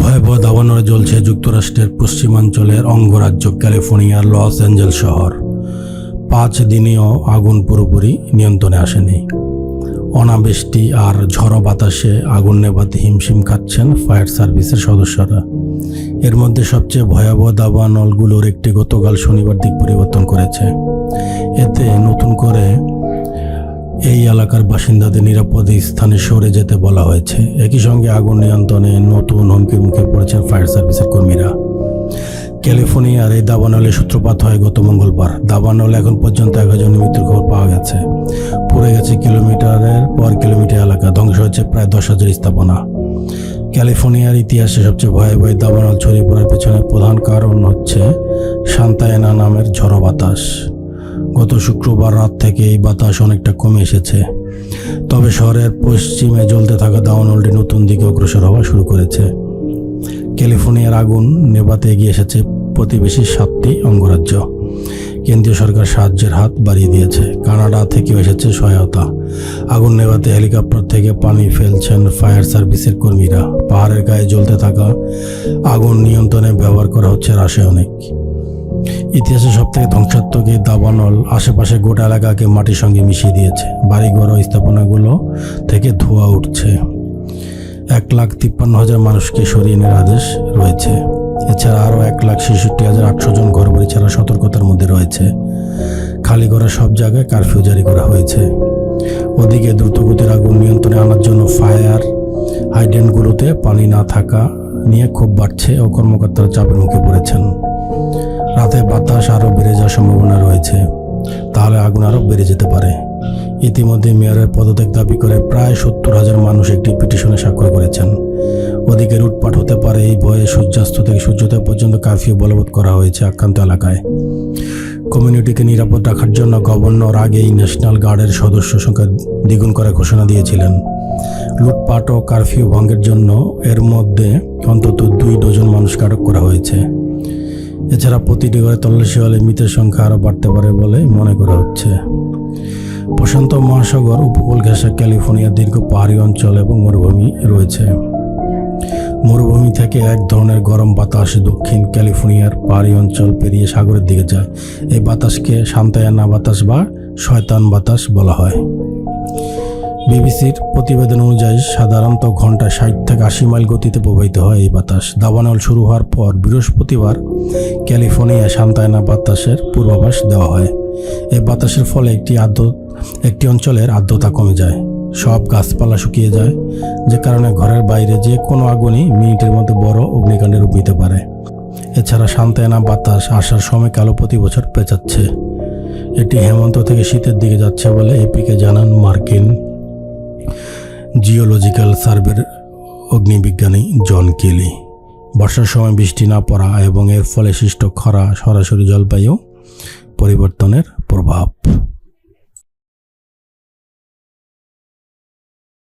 ভয়াবহ দাবানলে জ্বলছে যুক্তরাষ্ট্রের পশ্চিমাঞ্চলের অঙ্গরাজ্য ক্যালিফোর্নিয়ার লস অ্যাঞ্জেল শহর। পাঁচ দিনেও আগুন পুরোপুরি নিয়ন্ত্রণে আসেনি। অনাবৃষ্টি আর ঝড়ো বাতাসে আগুন নেভাতে হিমশিম খাচ্ছেন ফায়ার সার্ভিসের সদস্যরা। এর মধ্যে সবচেয়ে ভয়াবহ দাবানলগুলোর একটি গতকাল শনিবার দিক পরিবর্তন করেছে। এতে নতুন করে এই এলাকার বাসিন্দাদের নিরাপদ স্থানে সরে যেতে বলা হয়েছে। একই সঙ্গে আগুন নিয়ন্ত্রণে নতুন হুমকির মুখে পড়েছেন ফায়ার সার্ভিসের কর্মীরা। ক্যালিফোর্নিয়ার এই দাবানলে সূত্রপাত হয় গত মঙ্গলবার। দাবানলে এখন পর্যন্ত এক হাজার মৃত্যুর খবর পাওয়া গেছে। পুড়ে গেছে কিলোমিটারের পর কিলোমিটার এলাকা, ধ্বংস হয়েছে প্রায় দশ হাজার স্থাপনা। ক্যালিফোর্নিয়ার ইতিহাসে সবচেয়ে ভয়াবহ দাবানল ছড়িয়ে পড়ার পেছনে প্রধান কারণ হচ্ছে সান্তায়না নামের ঝড়ো বাতাস। গত শুক্রবার রাত থেকে এই বাতাস অনেকটা কমে এসেছে। তবে শহরের পশ্চিমে জ্বলতে থাকা দাওয়ানলটি নতুন দিকে অগ্রসর হওয়া শুরু করেছে। ক্যালিফোর্নিয়ার আগুন নেভাতে এগিয়ে এসেছে প্রতিবেশী সাতটি অঙ্গরাজ্য। কেন্দ্রীয় সরকার সাহায্যের হাত বাড়িয়ে দিয়েছে। কানাডা থেকেও এসেছে সহায়তা। আগুন নেভাতে হেলিকপ্টার থেকে পানি ফেলছেন ফায়ার সার্ভিসের কর্মীরা। পাহাড়ের গায়ে জ্বলতে থাকা আগুন নিয়ন্ত্রণে ব্যবহার করা হচ্ছে রাসায়নিক। ইতিহাসে সবথেকে ধ্বংসাত্মক এই দাবানল আশেপাশে গোটা এলাকাকে মাটির সঙ্গে মিশিয়ে দিয়েছে। বাড়িঘর ও স্থাপনাগুলো থেকে ধোঁয়া উঠছে। এক লাখ তিপ্পান্ন হাজার মানুষকে সরিয়ে নেওয়ার আদেশ রয়েছে। এছাড়া আরও এক লাখ ছেষট্টি হাজার আটশো জন ঘরবাড়ি ছাড়া সতর্কতার মধ্যে রয়েছে। খালি করা সব জায়গায় কারফিউ জারি করা হয়েছে। ওদিকে দ্রুতগতির আগুন নিয়ন্ত্রণে আনার জন্য ফায়ার হাইড্রেন্টগুলোতে পানি না থাকা নিয়ে ক্ষোভ বাড়ছে ও কর্মকর্তারা চাপের মুখে পড়েছেন। রাতে বাতাস আরও বেড়ে যাওয়ার সম্ভাবনা রয়েছে, তাহলে আগুন আরও বেড়ে যেতে পারে। ইতিমধ্যে মেয়রের পদত্যাগ দাবি করে প্রায় সত্তর হাজার মানুষ একটি পিটিশনে স্বাক্ষর করেছেন। ওদিকে লুটপাট হতে পারে এই ভয়ে সূর্যাস্ত থেকে সূর্যোদয় পর্যন্ত কারফিউ বলবৎ করা হয়েছে আক্রান্ত এলাকায়। কমিউনিটিকে নিরাপদ রাখার জন্য গভর্নর আগেই ন্যাশনাল গার্ডের সদস্য সংখ্যা দ্বিগুণ করার ঘোষণা দিয়েছিলেন। লুটপাট ও কারফিউ ভঙ্গের জন্য এর মধ্যে অন্তত দুই এছাড়া প্রতিটি ঘরে তল্লাশি হলে মৃতের সংখ্যা আরও বাড়তে পারে বলে মনে করা হচ্ছে। প্রশান্ত মহাসাগর, উপকূল ঘেঁষা ক্যালিফোর্নিয়ার দীর্ঘ পাহাড়ি অঞ্চল এবং মরুভূমি রয়েছে। মরুভূমি থেকে এক ধরনের গরম বাতাস দক্ষিণ ক্যালিফোর্নিয়ার পাহাড়ি অঞ্চল পেরিয়ে সাগরের দিকে যায়। এই বাতাসকে শান্তায়ানা বাতাস বা শয়তান বাতাস বলা হয়। বিবিসির প্রতিবেদন অনুযায়ী সাধারণত ঘন্টায় ষাট থেকে আশি মাইল গতিতে প্রবাহিত হয় এই বাতাস। দাবানল শুরু হওয়ার পর বৃহস্পতিবার ক্যালিফোর্নিয়া সান্তায়না বাতাসের পূর্বাভাস দেওয়া হয়। এই বাতাসের ফলে একটি আর্দ্র একটি অঞ্চলের আর্দ্রতা কমে যায়। সব গাছপালা শুকিয়ে যায়, যে কারণে ঘরের বাইরে যে কোনো আগুনই মিনিটের মধ্যে বড় অগ্নিকাণ্ডে রূপ নিতে পারে। এছাড়া সান্তায়না বাতাস আসার সময়কালও প্রতি বছর পেঁচাচ্ছে। এটি হেমন্ত থেকে শীতের দিকে যাচ্ছে বলে এপিকে জানান মার্কিন জিওলজিক্যাল সার্ভের অগ্নিবিজ্ঞানী জন কেলি। বর্ষার সময় বৃষ্টি না পড়া এবং এর ফলে সৃষ্ট খরা, সরাসরি জলবায়ু পরিবর্তনের প্রভাব।